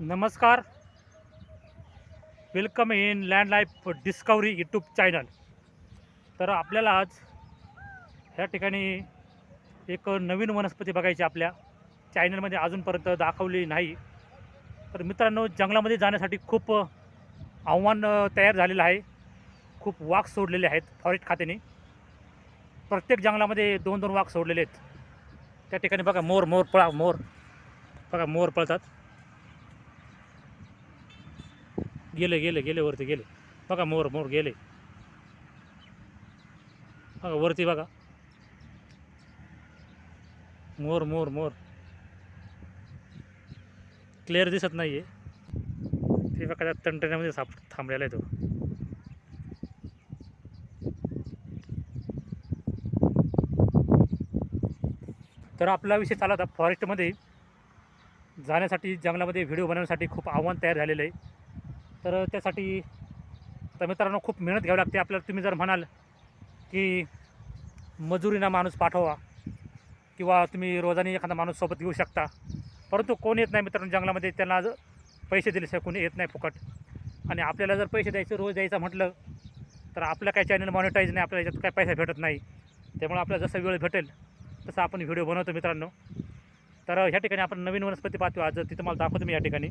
नमस्कार. Welcome in land life discovery YouTube channel तर आपल्याला आज ह्या ठिकाणी एक नवीन वनस्पती बघायची आपल्या चॅनलमध्ये अजूनपर्यंत दाखवली नाही. तर मित्रांनो जंगलामध्ये जाण्यासाठी खूप आव्हान तयार झालेलं आहे. खूप वाघ सोडलेले आहेत फॉरेस्ट खात्याने. प्रत्येक जंगलामध्ये दोन दोन वाघ सोडलेले आहेत. त्या ठिकाणी बघा मोर मोर पळा मोर. बघा मोर पळतात. गेले गेले गेले वरती गेले. बघा मोर मोर गेले. बघा वरती बघा. मोर मोर मोर. क्लिअर दिसत नाही आहे ते बघा त्या तंटण्यामध्ये साप थांबलेला आहे तो. तर आपला विषय चालला होता फॉरेस्टमध्ये जाण्यासाठी जंगलामध्ये व्हिडिओ बनवण्यासाठी खूप आव्हान तयार झालेलं आहे. तर त्यासाठी तर मित्रांनो खूप मेहनत घ्यावी लागते. आपल्याला तुम्ही जर म्हणाल की मजुरीना माणूस पाठवा किंवा तुम्ही रोजाने एखादा माणूस सोबत घेऊ शकता. परंतु कोण येत नाही मित्रांनो जंगलामध्ये त्यांना पैसे दिले कोणी येत नाही फुकट. आणि आपल्याला जर पैसे द्यायचे रोज द्यायचं म्हटलं तर आपलं काही चॅनल मॉनिटाईज नाही आपल्या याच्यात काही पैसा भेटत नाही. त्यामुळे आपल्याला जसा वेळ भेटेल तसं आपण व्हिडिओ बनवतो मित्रांनो. तर ह्या ठिकाणी आपण नवीन वनस्पती पाहतो आज. ती तुम्हाला दाखवतो मी या ठिकाणी.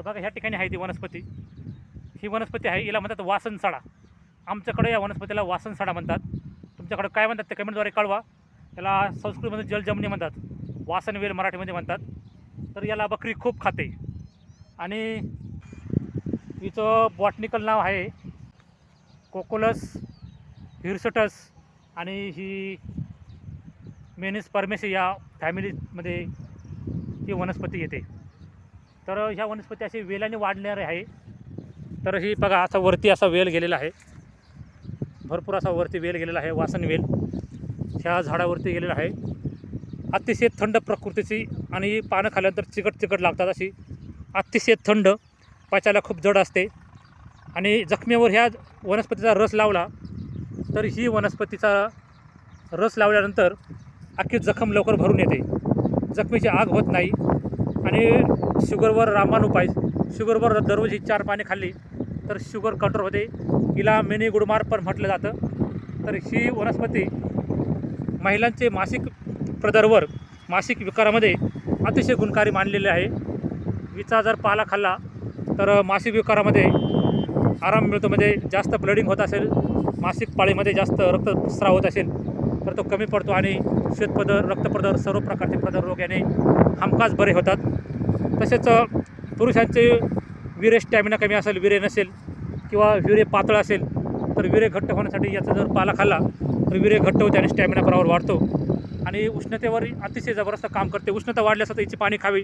तर बघा ह्या ठिकाणी आहे ती वनस्पती. ही वनस्पती आहे हिला म्हणतात वासनसाडा आमच्याकडे या वनस्पतीला वासनसाडा म्हणतात. तुमच्याकडे काय म्हणतात ते कमेंटद्वारे कळवा. याला संस्कृतमध्ये जलजमनी म्हणतात. वासनवेल मराठीमध्ये म्हणतात. तर याला बकरी खूप खाते. आणि हिचं बॉटनिकल नाव आहे कोकोलस हिरसटस आणि ही मेनिस परमेसी या फॅमिलीमध्ये ही वनस्पती येते. तर ह्या वनस्पती अशी वेलाने वाढणारे आहे. तर ही बघा असा वरती असा वेल गेलेला आहे. भरपूर असा वरती वेल गेलेला आहे वासन वेल. ह्या झाडावरती गेलेला आहे. अतिशय थंड प्रकृतीची आणि पानं खाल्यानंतर चिकट चिकट लागतात अशी. अतिशय थंड पचायला खूप जड असते. आणि जखमेवर ह्या वनस्पतीचा रस लावला तर ही वनस्पतीचा रस लावल्यानंतर अख्खी जखम लवकर भरून येते. जखमेची आग होत नाही. आणि शुगरवर रामबाण उपाय. शुगरवर दररोज ही चार पाने खाल्ली तर शुगर कंट्रोल होते. हिला मिनी गुडमार पण म्हटलं जातं. तर ही वनस्पती महिलांचे मासिक प्रदरवर मासिक विकारामध्ये अतिशय गुणकारी मानलेले आहे. हिचा जर पाला खाल्ला तर मासिक विकारामध्ये आराम मिळतो. म्हणजे जास्त ब्लडिंग होत असेल मासिक पाळीमध्ये जास्त रक्तस्राव होत असेल तर तो कमी पडतो आणि श्वेतपदर रक्तप्रदर सर्व प्रकारचे प्रदर रोग याने हमखास बरे होतात. तसेच पुरुषांचे विरे स्टॅमिना कमी असेल विरे नसेल किंवा विरे पातळ असेल तर विरे घट्ट होण्यासाठी याचा जर पाला खाल्ला तर विरे घट्ट होते आणि स्टॅमिना बरोबर वाढतो. आणि उष्णतेवर अतिशय जबरदस्त काम करते. उष्णता वाढली असेल तर हिची पाणी खावी.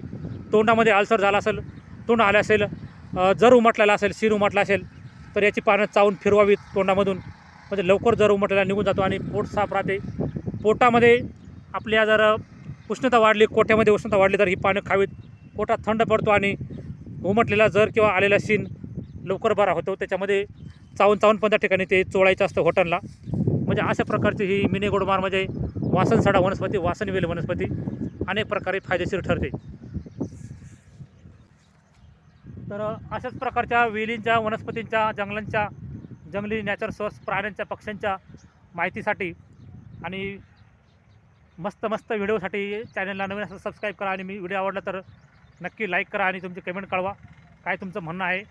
तोंडामध्ये आलसर झाला असेल तोंड आलं असेल जर उमटलेला असेल शिर उमटला असेल तर याची पानं चावून फिरवावीत तोंडामधून. म्हणजे लवकर जर उमटलेला निघून जातो आणि पोट साफ राहते. पोटामध्ये आपल्या जर उष्णता वाढली कोठ्यामध्ये उष्णता वाढली तर ही पानं खावीत. पोटात थंड पडतो आणि उमटलेला जर किंवा आलेला सीन लवकर बरा होतो. त्याच्यामध्ये चावून चावून पण त्या ठिकाणी ते चोळायचं असतं होटनला म्हणजे अशा प्रकारची ही मिनी गोडमार म्हणजे वासनसाडा वनस्पती वासनवेल वनस्पती अनेक प्रकारे फायदेशीर ठरते. तर अशाच प्रकारच्या वेलींच्या वनस्पतींच्या जंगलांच्या जंगली नॅचर सोर्स प्राण्यांच्या पक्ष्यांच्या माहितीसाठी आणि मस्त मस्त व्हिडिओसाठी चॅनलला नवीन असं सबस्क्राईब करा. आणि मी व्हिडिओ आवडला तर नक्की लाईक करा आणि तुमचे कमेंट कळवा. काय तुमचं म्हणणं आहे?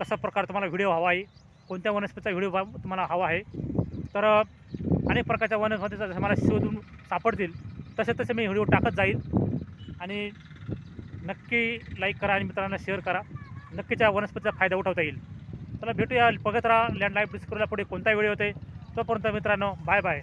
कशा प्रकार तुम्हाला व्हिडिओ हवा आहे? कोणत्या वनस्पतीचा व्हिडिओ तुम्हाला हवा आहे? तर अनेक प्रकारच्या वनस्पतीचा जसं मला शोधून सापडतील तसे तसे मी व्हिडिओ टाकत जाईल. आणि नक्की लाईक करा आणि मित्रांना शेअर करा. नक्कीच्या वनस्पतीचा फायदा उठवता येईल. चला भेटूया. बघत राहा. लँड लाईफ डिस्कवरीला पुढे कोणता व्हिडिओ होते तोपर्यंत मित्रांनो बाय बाय